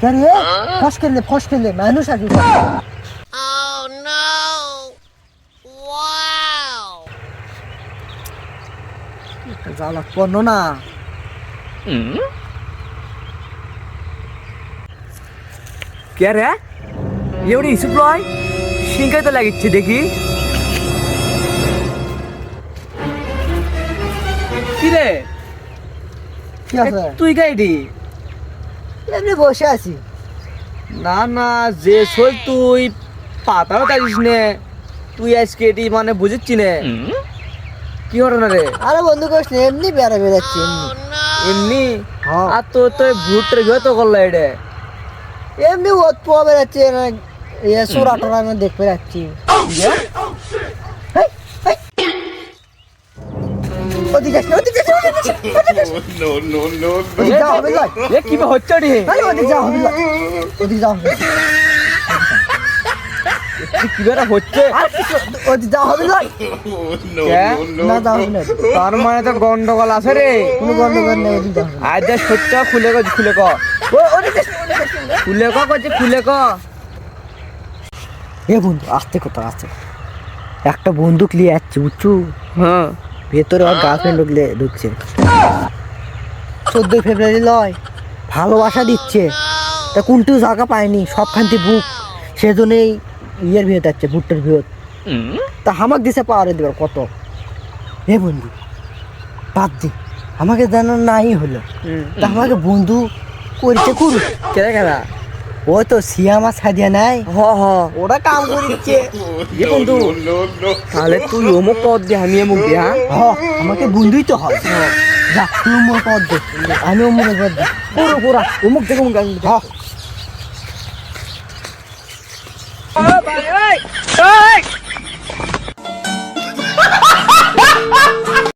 কে রে ফস খেললে ফস খেললে মানুষ Oh! Wow! জ্বালা করল না কে রে এवढी হিসুপ লয় শিঙ্কাই তো লাগিচ্ছে দেখি কি রে কি আছে তুই গাইডি এমনি বসে আছি। না না যে শোল তুই পাতাও তারিস নে। তুই আজকে এটি মানে বুঝেছি নে। কি ঘটনা রে? আরে বন্ধু করিস না, এমনি বেড়া বেড়াচ্ছি এমনি। আর তো তো ভুট্টার বিয়ে তো করল এটা। এমনি ওত পোয়া বেড়াচ্ছি না ইয়ে সোরা টোরা আমি দেখতে যাচ্ছি ওদিকে আসলে ওদিকে আসলে ওদিকে আসলে, ওদিকে আসলে। ওদিকে যাওয়া হবে লয়। এ কি হচ্ছে রে আরে ওদিকে যাওয়া হবে লয়। ওদিকে যাওয়া হবে কি বেড়া হচ্ছে? আর কিছু ওদিকে যাওয়া হবে লয়। কে? না যাওয়া হবে না তার মানে তো গন্ডগোল আছে রে। কোনো গন্ডগোল নেই ওদিকে হবে আজ যা সত্য খুলে ক খুলে ক ও- ওদিকে ওদিকে। খুলে ক করছে খুলে ক এ বন্ধু আসতে কোথাও আসতে একটা বন্দুক নিয়ে যাচ্ছে বুঝছু? হ্যাঁ। ভেতরে আর গার্লফ্রেন্ড ঢুকলে ঢুকছে। চোদ্দই ফেব্রুয়ারি লয় ভালোবাসা দিচ্ছে। তা কোনটু জায়গা পায়নি সবখানতে বুক সেজন্যই ইয়ের ভিড় যাচ্ছে ভুট্টার ভিড় তা হামাক দিছে পাওয়ারে দেবার কত? হে বন্ধু বাদ দি। আমাকে যেন নাই হলো। তা আমাকে বন্ধু করছে করুক। কেরা কেরা? ও তো সিয়ামা সাদিয়া নাই? হ হ। ওরা কাম করিচ্ছে। এ বন্ধু তাহলে তুই অমুক পদ দে আমি অমুক দে হ্যাঁ? হ আমাকে বন্ধুই তো হয়। যা তুই মোর পদ দে আমি মোর পদ দে। পুরো পুরা অমুক থেকে অমুক হ।